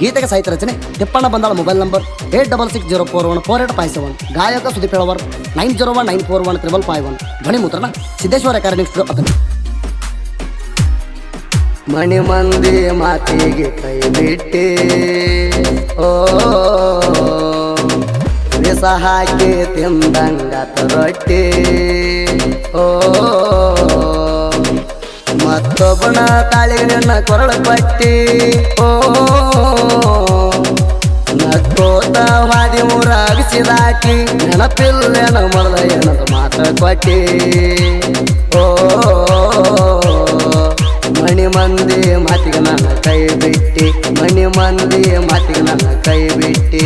ಗೀತೆಗೆ ಸಾಹಿತ್ಯ ರಚನೆ Tippanna Bandala mobile number eight double six zero four one four eight five seven. ಗಾಯಕ Sudeep Helavar nine zero one nine four one triple five one. ಧ್ವನಿ ಮುದ್ರಣ Siddeshwara academy studio ಅತನು ಮಣಿ ಮಂದಿ ಮಾತಿಗೆ ಕೈ ಬಿಟ್ಟಿ. ಓ, ವಿಷ ಹಾಕಿ ತಿಂದಂಗತ ರೊಟ್ಟಿ ಓ ಮತ್ತೊಬ್ಬನ ತಾಳಿಗೆ ನಿನ್ನ ಕೊರಳ ಪಟ್ಟಿ. ಓ ನಕ್ಕೋತ ವಾದಿ ಮೂರ ಅಗಸಿದಾಕಿ ನೆನಪಿಲ್ಲೇನ ಮರದ ಏನದ ಮಾತ ಕೊಟ್ಟಿ. ಓ, ಮಣಿ ಮಂದಿ ಮಾತಿಗೆ ನನ್ನ ಕೈ ಬಿಟ್ಟಿ. ಮಣಿ ಮಂದಿ ಮಾತಿಗೆ ನನ್ನ ಕೈ ಬಿಟ್ಟಿ.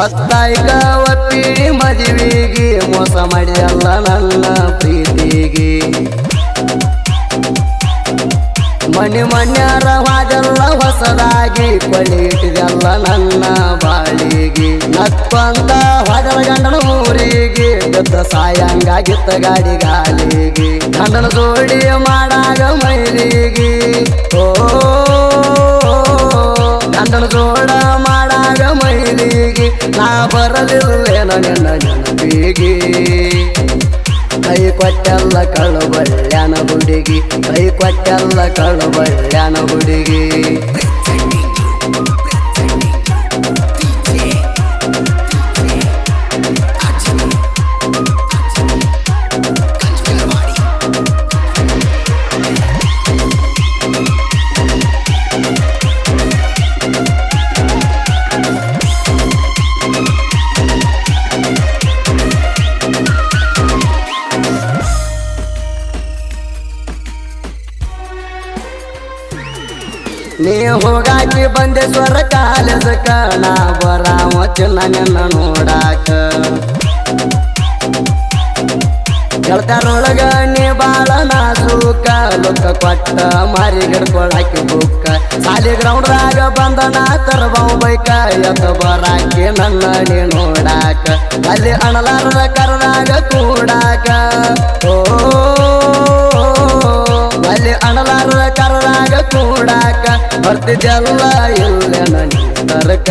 ಒತ್ತಾಯ್ಕ ಒತ್ತಿ ಮದುವೆಗೆ ಮೋಸ ಮಾಡಿಯಲ್ಲ ನನ್ನ ಪ್ರೀತಿಗೆ. ಮನೆ ಮಣ್ಯಾರ ಹಾದೆಲ್ಲ ಹೊಸದಾಗಿ ಇಟ್ಟಿದೆಲ್ಲ ನನ್ನ ಬಾಳಿಗೆ. ನಕ್ಕೊಂತ ಹಾದರ ಗಂಡನ ಊರಿಗೆ ಬಿದ್ದ ಸಾಯಂಗಾಗಿತ್ತ ಗಾಡಿ ಗಾಲಿಗೆ ಗಂಡನ ಜೋಡಿ ಮಾಡಾಗ ಮೈಲಿಗೆ. ಓ ಬರಲಿಲ್ಲೇನೋ ನನ್ನ ನೆನಪಿಗೆ. ಕೈ ಕೊಟ್ಟೆಲ್ಲ ಕಳು ಬಳ್ಳ್ಯಾನ ಹುಡುಗಿ ಕೈ ಕೊಟ್ಟೆಲ್ಲ ಕಳು ಬಳ್ಳ್ಯಾನ ಹುಡುಗಿ. ನೀ ಹೋಗಾಕಿ ಬಂದೆ ಸ್ವರ ಕಾಲೇಜಕ್ಕ ನಾ ಚಿನ್ನ ನಿನ್ನ ನೋಡಾಕ. ಗೆಳತಾರೊಳಗ ನೀ ಬಾಳ ನಾಸೂಕ ಲುಕ್ಕ ಕೊಟ್ಟ ಮಾರಿ ಗಿಡ್ಕೊಳಾಕಿ ಬುಕ್ಕ. ಸಾಲಿ ಗ್ರೌಂಡ್ದಾಗ ಬಂದ ನಾ ತರಬಾವ್ ಬೈಕ. ಎತ್ತ ಬರಾಕಿ ನನ್ನ ನೀ ನೋಡಾಕ. ಅಲ್ಲಿ ಅಣಲಾರದ ಕರ್ನಾಗ ಕೂಡಾಕ. ಕೂಡಾಕ ಬರ್ತಿದ್ದೆಲ್ಲ ಇಲ್ಲ ತರಕ?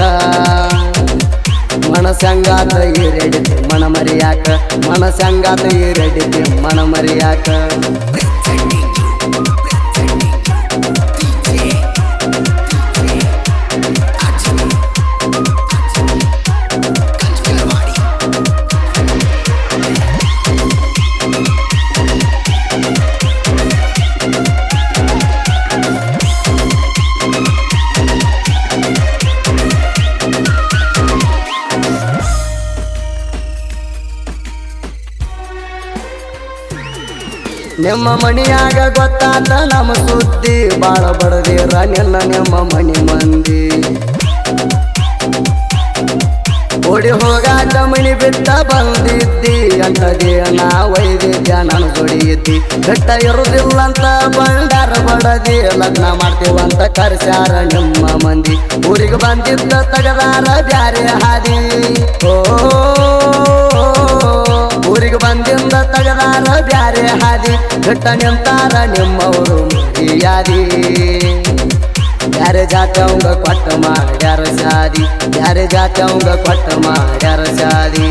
ಮನಸಂಗಾತ ಈರಡಿತಿ ಮನ ಮರಿಯಾಕ? ಮನಸಂಗಾತ ಈರಡಿತಿ ಮನ ಮರಿಯಾಕ? ನಿಮ್ಮ ಮಣಿಯಾಗ ಗೊತ್ತಾತ ನಮ್ಮ ಸುದ್ದಿ. ಬಾಳ ಬಡದಿರ, ನಿನ್ನ ನಿಮ್ಮ ಮನಿ ಮಂದಿ. ಓಡಿ ಹೋಗ ಮಣಿ ಬಿಟ್ಟ ಬಂದಿದ್ದಿ. ಅಂತದೇ ನಾ ವೈದ್ಯ ನಾನು ದುಡಿಯಿದ್ದಿ ಬೆಟ್ಟ ಇರುದಿಲ್ಲಂತ ಬಂಡಾರ ಬಡದಿ. ಲಗ್ನ ಮಾಡ್ತೀವಂತ ಕರೆಸ್ಯಾರ ನಿಮ್ಮ ಮಂದಿ. ಊರಿಗೆ ಬಂದಿದ್ದ ತಗದಾರ ಬ್ಯಾರೆ ಹಾದಿ. ಓ ಬಿಟ್ಟ ನಿಂತಾರ ನಿಮ್ಮವರು ಯಾರೇ ಜಾತಿ ಜಾತವಂಗ ಕೊಟ್ಟ ಮಾಡ್ಯಾರ ಸಾದಿ. ಜಾತಿ ಜಾತವಂಗ ಕೊಟ್ಟ ಮಾಡ್ಯಾರ ಸಾದಿ.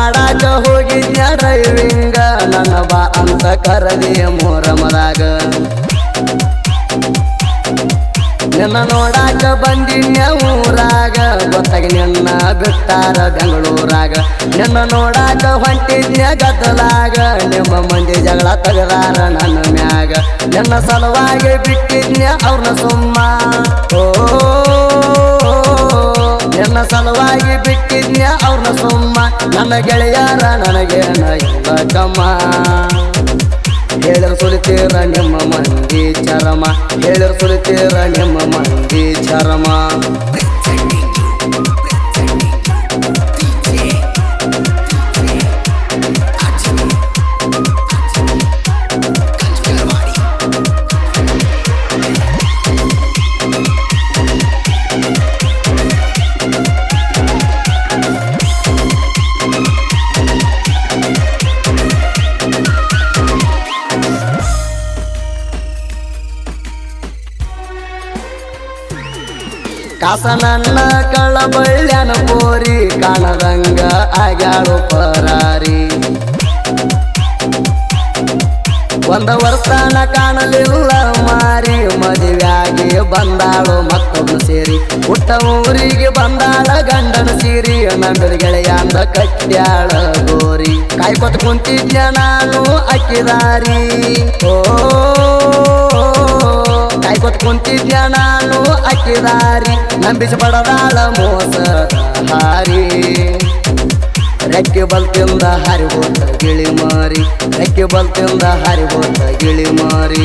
ಮಾಡಾಕ ಹೋಗಿದ್ಯ ಡ್ರೈವಿಂಗ ನನ್ನ ಬಾ ಅಂತ ಕರದಿ ಮೋರಮದಾಗ. ನಿನ್ನ ನೋಡಾಕ ಬಂದಿನ್ಯ ಊರಾಗ ಊರಾಗ ನಿನ್ನ ಬಿಟ್ಟಾರ ಬೆಂಗಳೂರಾಗ. ನಿನ್ನ ನೋಡಾಕ ಹೊಂಟಿದ್ನ್ಯ ಗದ್ದಲಾಗ ನಿಮ್ಮ ಮಂದಿ ಜಗಳ ತಗದಾರ ನನ್ನ ಮ್ಯಾಗ. ನಿನ್ನ ಸಲುವಾಗಿ ಬಿಟ್ಟಿದ್ಯ ಅವ್ರನ್ನ ಸುಮ್ಮ. ಓ ನಿನ್ನ ಸಲುವಾಗಿ ಬಿಟ್ಟಿದ್ನ್ಯ ಅವ್ರನ್ನ ಸುಮ್ಮ? ನನ್ನ ಗೆಳೆಯರ ನನಗೇನ ಇಲ್ಲ ಕಮ್ಮ ಹೇಳಿರ್ ಸುಲಿತೀರ ನಿಮ್ಮ ಮಂದಿ ಚರಮ. ಹೇಳಿರ್ ಸುಲಿತೀರ ನಿಮ್ಮ ಮಂದಿ ಚರಮ. ಕಾಸ ನನ್ನ ಕಳ್ಳ ಬಳ್ಳ್ಯನ ಪೋರಿ ಕಾಣದಂಗ ಆಗ್ಯಾಳು ಪರಾರಿ. ಒಂದ ವರ್ಷನ ಕಾಣಲಿಲ್ಲ ಮಾರಿ, ಮದುವೆಯಾಗಿ ಬಂದಾಳು ಮತ್ತೊಂದು ಸೇರಿ. ಹುಟ್ಟ ಊರಿಗೆ ಬಂದಾಳ, ಗಂಡನ ಸೀರಿ ನಂದರ ಗೆಳೆಯ ಅಂದ ಕಟ್ಟ್ಯಾಳ ಗೋರಿ. ಕಾಯ್ಕೊತ್ ಕುಂತಿದ್ಯ ನಾನು ಅಕ್ಕಿದಾರಿ ಓ ಕಾಯ್ಕೊತ್ ಕುಂತಿದ್ಯ ನಾನು ಅಕ್ಕಿದಾರಿ ನಂಬಿಸಿ ಬಡದಾಳ ಮೋಸ ಹಾರಿ. ರೆಕ್ಕೆ ಬಲ್ತಿಂದ ಹಾರಿ ಹೋತ ಗಿಳಿ ಮಾರಿ. ರೆಕ್ಕೆ ಬಲ್ತಿಂದ ಹಾರಿ ಹೋತ ಗಿಳಿ ಮಾರಿ.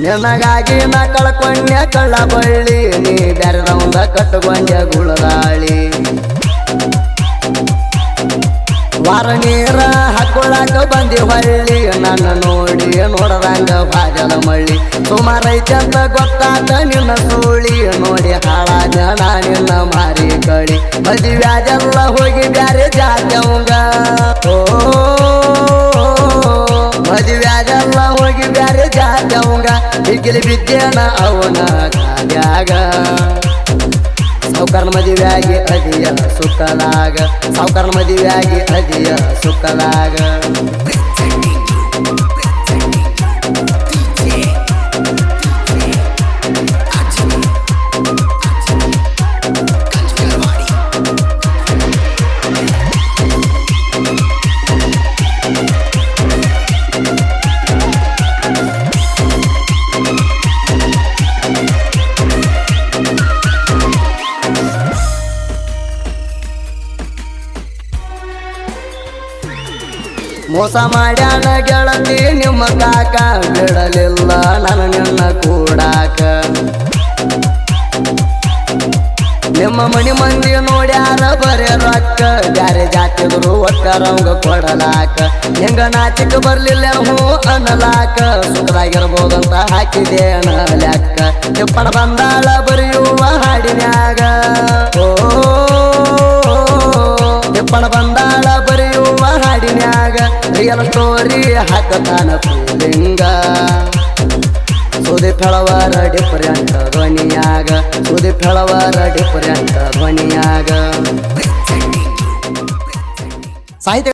ನಿನಗಾಗಿ ನಾ ಕಳ್ಕೊಂಡೆ ಕಳ್ಳ ಬಳ್ಳಿ ನೀ ಬೆರದವಂದ ಕಟ್ಟುಕೊಂಡೆ ಗುಳದಾಳಿ ವಾರ ನೀರ ಹಾಕೊಳಕ ಬಂದಿ ಹೊಳ್ಳಿ, ನನ್ನ ನೋಡಿ ನೋಡದಂಗ ಬಾಜಲ ಮಳ್ಳಿ. ಸುಮಾರೈತಂತ ಗೊತ್ತಾತ ನಿನ್ನ ಸೂಳಿ, ನೋಡಿ ಹಾಳಾದ ನಾ ನಿನ್ನ ಮಾರಿ ಕಳಿ. ಮದುವ್ಯಾದೆಲ್ಲ ಹೋಗಿ ಬ್ಯಾರೆ ಜಾತ್ಯವಂಗ. ಓ ಜಾತ್ಯವಂಗ ಹಿಗ್ಗಿಲಿ ಬಿದ್ದೇನ ಅವನ ಕಾದ್ಯಾಗ ಸಾವುಕಾರ ಮದುವೆಯಾಗಿ ಅದಿಯ ಸುಖದಾಗ ಸಾವುಕಾರ ಮದುವೆಯಾಗಿ ಅದಿಯ ಸುಖದಾಗ ಮೋಸ ಮಾಡ್ಯಾನ ಗೆಳತಿ ನಿಮ್ಮ ಕಾಕ, ಬಿಡಲಿಲ್ಲ ನಾನು ನಿನ್ನ ಕೂಡಾಕ. ನಿಮ್ಮ ಮನಿ ಮಂದಿ ನೋಡ್ಯಾರ ಬರೇ ರೊಕ್ಕ, ಬ್ಯಾರೆ ಜಾತಿದ್ರು ಒಕ್ಕರಂಗ ಕೊಡಲಾಕ. ಹೆಂಗ ನಾಚಿಕ ಬರ್ಲಿಲ್ಲ ಹೂ ಅನ್ನಲಾಕ. ಸುಖದಾಗಿರ್ಬೋದಂತ ಹಾಕಿದೆ ಲೆಕ್ಕ. ತಿಪ್ಪಣ ಬಂದಾಳ ಬರೆಯುವ ಹಾಡಿನ್ಯಾಗ. ಓ ತಿಪ್ಪಣ ಬಂದಾಳ ಹಾಡಿನ್ಯಾಗ ತೋರಿ ಹಾಕತಾನ ಕೂಲಿಂಗ. ಸುದೀಪ್ ಫೆಳವಾರ ಡಿಫರೆಂಟ್ ಧ್ವನಿಯಾಗ ಸುದೀಪ್ ಫೆಳವಾರ ಡಿಫರೆಂಟ್ ಧ್ವನಿಯಾಗ. ಸಾಹಿತ್ಯ